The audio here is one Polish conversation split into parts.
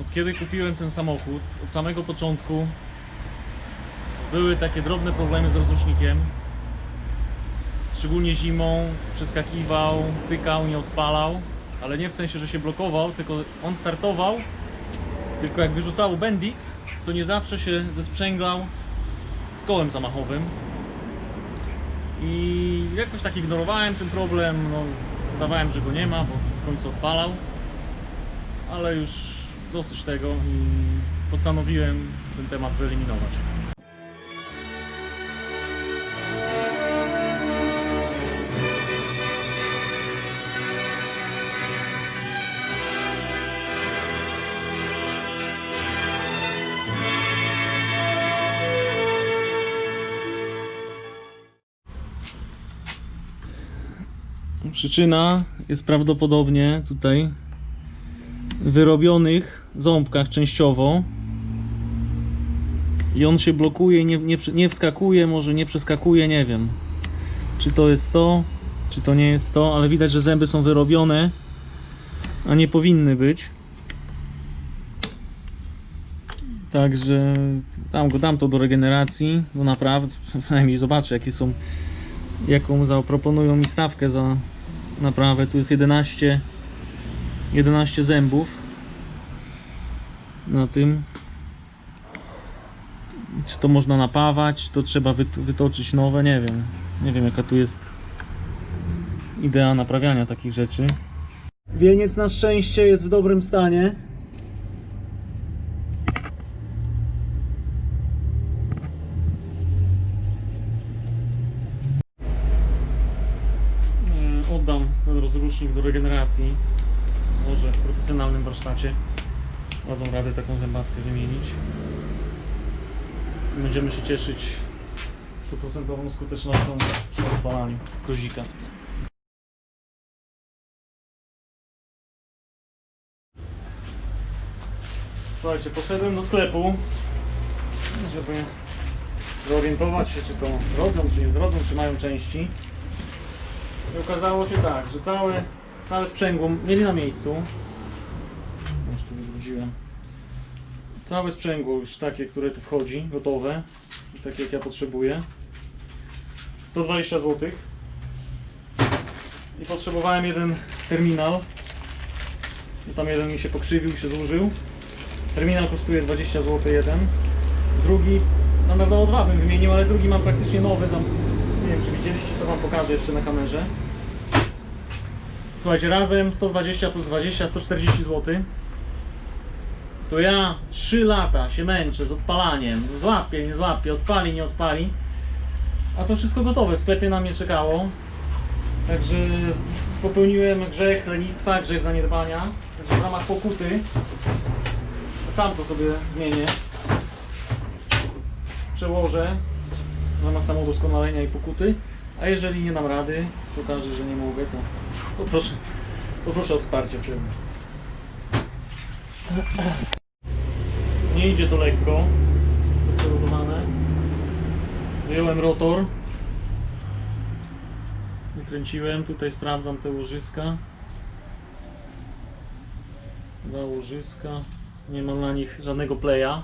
Od kiedy kupiłem ten samochód, od samego początku były takie drobne problemy z rozrusznikiem. Szczególnie zimą przeskakiwał, cykał, nie odpalał, ale nie w sensie, że się blokował, tylko on startował, tylko jak wyrzucało Bendix, to nie zawsze się zesprzęglał z kołem zamachowym. I jakoś tak ignorowałem ten problem, no, udawałem, że go nie ma, bo w końcu odpalał. Ale już dosyć tego i postanowiłem ten temat wyeliminować. Przyczyna jest prawdopodobnie tutaj wyrobionych ząbkach częściowo i on się blokuje, nie, nie, nie wskakuje, może nie przeskakuje, nie wiem czy to jest to, czy to nie jest to, ale widać, że zęby są wyrobione, a nie powinny być. Także tam go dam to do regeneracji, bo naprawdę, przynajmniej zobaczę jakie są jaką zaproponują mi stawkę za naprawę. Tu jest 11 11 zębów na tym. Czy to można napawać, czy to trzeba wyt- wytoczyć nowe, nie wiem. Nie wiem jaka tu jest idea naprawiania takich rzeczy. Wieniec na szczęście jest w dobrym stanie. E, oddam ten rozrusznik do regeneracji. Może w profesjonalnym warsztacie dadzą radę taką zębatkę wymienić. I Będziemy się cieszyć stuprocentową skutecznością przy odpalaniu kozika. Słuchajcie, poszedłem do sklepu, żeby zorientować się, czy to zrobią, czy nie zrobią, czy mają części. I okazało się tak, że całe, całe sprzęgło mieli na miejscu. Już tu wywróciłem. Całe sprzęgło już takie, które tu wchodzi, gotowe. Takie jak ja potrzebuję. 120 zł. I potrzebowałem jeden terminal. I tam jeden mi się pokrzywił, się zużył. Terminal kosztuje 20 zł jeden. Drugi, na pewno dwa bym wymienił, ale drugi mam praktycznie nowy. Tam, nie wiem czy widzieliście, to wam pokażę jeszcze na kamerze. Słuchajcie, razem 120 plus 20, 140 zł. To ja 3 lata się męczę z odpalaniem. Złapie, nie złapie, odpali, nie odpali. A to wszystko gotowe, w sklepie na mnie czekało. Także popełniłem grzech lenistwa, grzech zaniedbania. Także w ramach pokuty sam to sobie zmienię. Przełożę w ramach samodoskonalenia i pokuty. A jeżeli nie dam rady, się okaże, że nie mogę, to poproszę, poproszę o wsparcie przede mną. Nie idzie to lekko, jest sterowane. Wyjąłem rotor. Wykręciłem, tutaj sprawdzam te łożyska. Dwa łożyska. Nie ma na nich żadnego playa.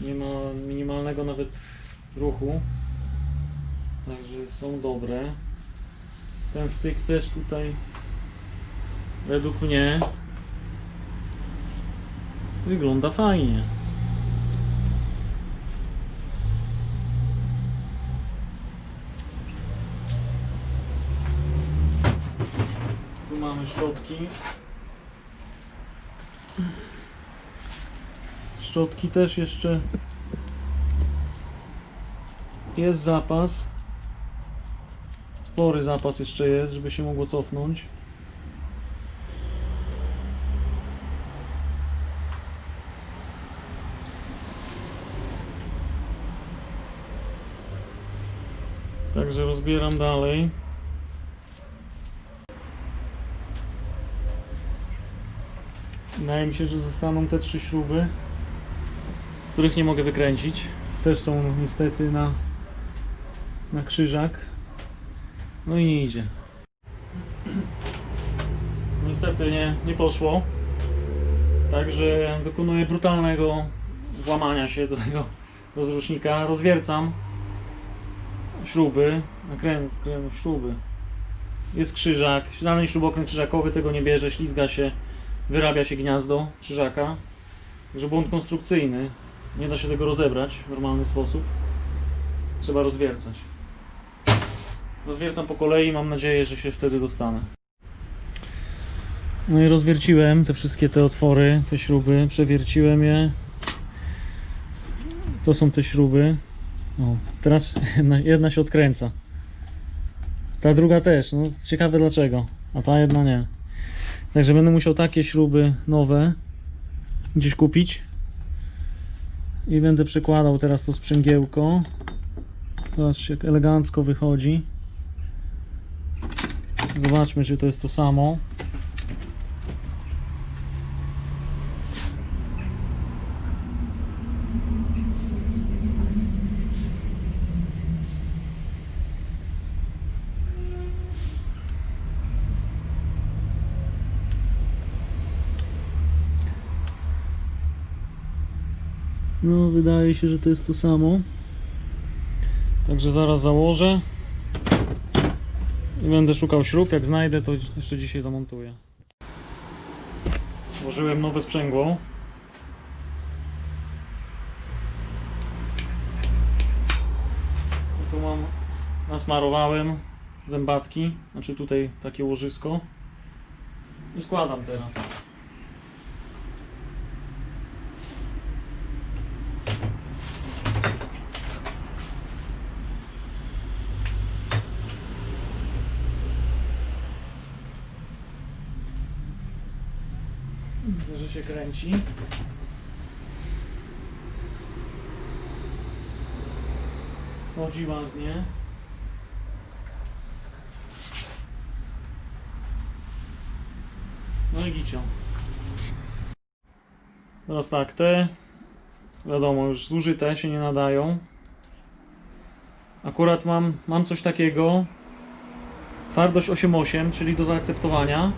Nie ma minimalnego nawet ruchu. Także są dobre. Ten styk też tutaj według mnie wygląda fajnie. Tu mamy szczotki. Szczotki też jeszcze jest zapas. Spory zapas jeszcze jest, żeby się mogło cofnąć. Także rozbieram dalej. Wydaje mi się, że zostaną te trzy śruby, których nie mogę wykręcić. Też są niestety na, na krzyżak. No i nie idzie. Niestety nie, nie poszło. Także dokonuję brutalnego włamania się do tego rozrusznika. Rozwiercam śruby, nakręt, kręt, śruby. Jest krzyżak, żaden śrubokręt krzyżakowy tego nie bierze, ślizga się, wyrabia się gniazdo krzyżaka. Także błąd konstrukcyjny. Nie da się tego rozebrać w normalny sposób. Trzeba rozwiercać. Rozwiercam po kolei, mam nadzieję, że się wtedy dostanę. No i rozwierciłem te wszystkie te otwory, te śruby, przewierciłem je. To są te śruby. O, teraz jedna, jedna się odkręca. Ta druga też, no ciekawe dlaczego, a ta jedna nie. Także będę musiał takie śruby nowe gdzieś kupić. I będę przekładał teraz to sprzęgiełko. Zobaczcie jak elegancko wychodzi. Zobaczmy czy to jest to samo. No, wydaje się, że to jest to samo. Także zaraz założę. I będę szukał śrub. Jak znajdę, to jeszcze dzisiaj zamontuję. Włożyłem nowe sprzęgło. Tu mam, nasmarowałem zębatki, znaczy tutaj takie łożysko. I składam teraz. Widzę, że się kręci. Chodzi ładnie. No i gicio. Teraz tak, te wiadomo, już zużyte się nie nadają. Akurat mam, mam coś takiego. Twardość 8,8, czyli do zaakceptowania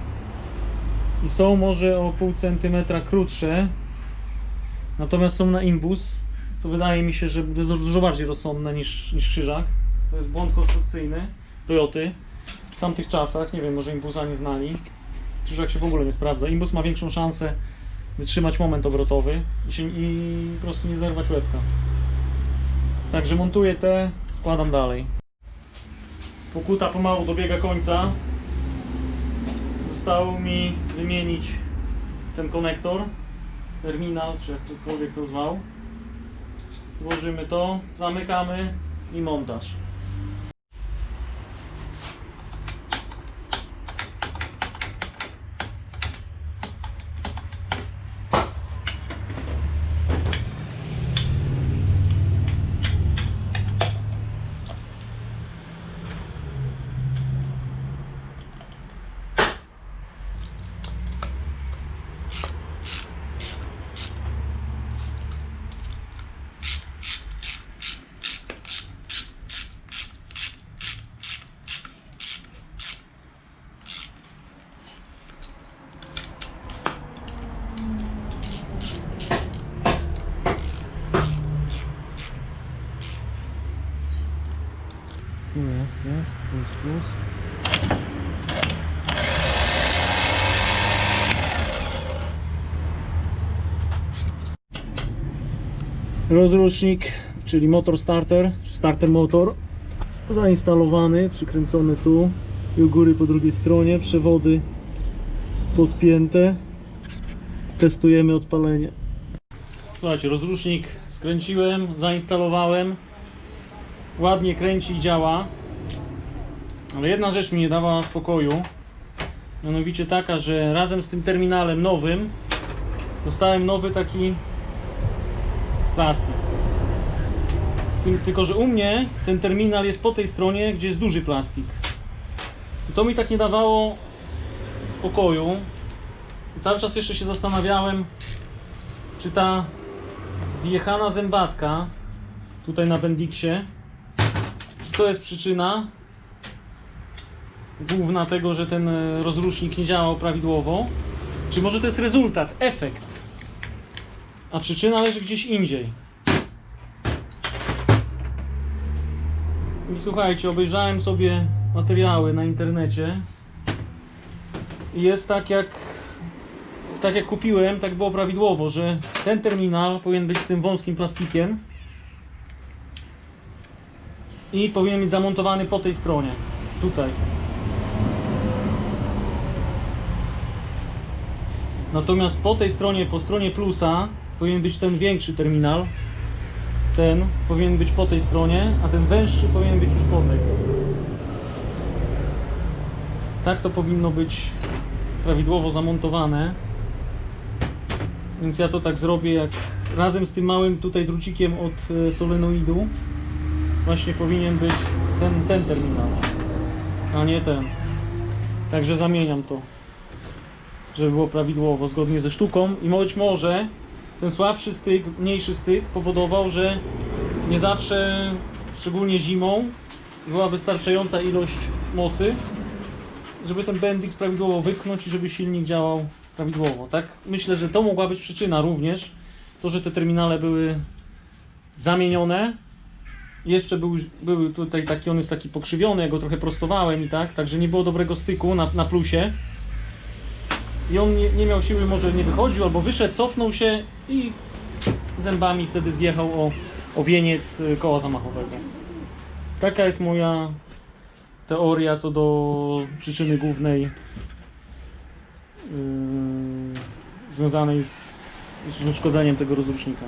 i są może o pół centymetra krótsze, natomiast są na imbus, co wydaje mi się, że jest dużo bardziej rozsądne niż, niż krzyżak. To jest błąd konstrukcyjny Toyoty. W tamtych czasach, nie wiem, może imbusa nie znali. Krzyżak się w ogóle nie sprawdza. Imbus ma większą szansę wytrzymać moment obrotowy i, się, i po prostu nie zerwać łebka. Także montuję te, składam dalej. Pokuta pomału dobiega końca zostało mi wymienić ten konektor, terminal, czy jakkolwiek to zwał. Włożymy to, zamykamy i montaż. Tu jest, jest, plus, plus. Rozrusznik, czyli motor starter, czy starter motor zainstalowany, przykręcony tu i u góry po drugiej stronie, przewody podpięte. Testujemy odpalenie. Słuchajcie, rozrusznik skręciłem, zainstalowałem. Ładnie kręci i działa. Ale jedna rzecz mi nie dawała spokoju. Mianowicie taka, że razem z tym terminalem nowym dostałem nowy taki plastik. Tylko, że u mnie ten terminal jest po tej stronie, gdzie jest duży plastik. I to mi tak nie dawało spokoju. I cały czas jeszcze się zastanawiałem, czy ta zjechana zębatka tutaj na Bendixie, czy to jest przyczyna główna tego, że ten e, rozrusznik nie działał prawidłowo, czy może to jest rezultat, efekt a przyczyna leży gdzieś indziej. I słuchajcie, obejrzałem sobie materiały na internecie i jest tak jak tak jak kupiłem, tak było prawidłowo, że ten terminal powinien być z tym wąskim plastikiem i powinien być zamontowany po tej stronie, tutaj. Natomiast po tej stronie, po stronie plusa powinien być ten większy terminal. Ten powinien być po tej stronie, a ten węższy powinien być już po tej. Tak to powinno być prawidłowo zamontowane. Więc ja to tak zrobię jak razem z tym małym tutaj drucikiem od e, solenoidu właśnie powinien być ten, ten terminal, a nie ten. Także zamieniam to żeby było prawidłowo, zgodnie ze sztuką i być może ten słabszy styk, mniejszy styk powodował, że nie zawsze, szczególnie zimą, była wystarczająca ilość mocy, żeby ten bendix prawidłowo wypchnąć i żeby silnik działał prawidłowo, tak? Myślę, że to mogła być przyczyna również, to, że te terminale były zamienione, jeszcze był, był tutaj taki, on jest taki pokrzywiony, ja go trochę prostowałem i tak, także nie było dobrego styku na, na plusie i on nie, nie miał siły, może nie wychodził, albo wyszedł, cofnął się i zębami wtedy zjechał o, o wieniec y, koła zamachowego. Taka jest moja teoria co do przyczyny głównej yy, związanej z, z uszkodzeniem tego rozrusznika.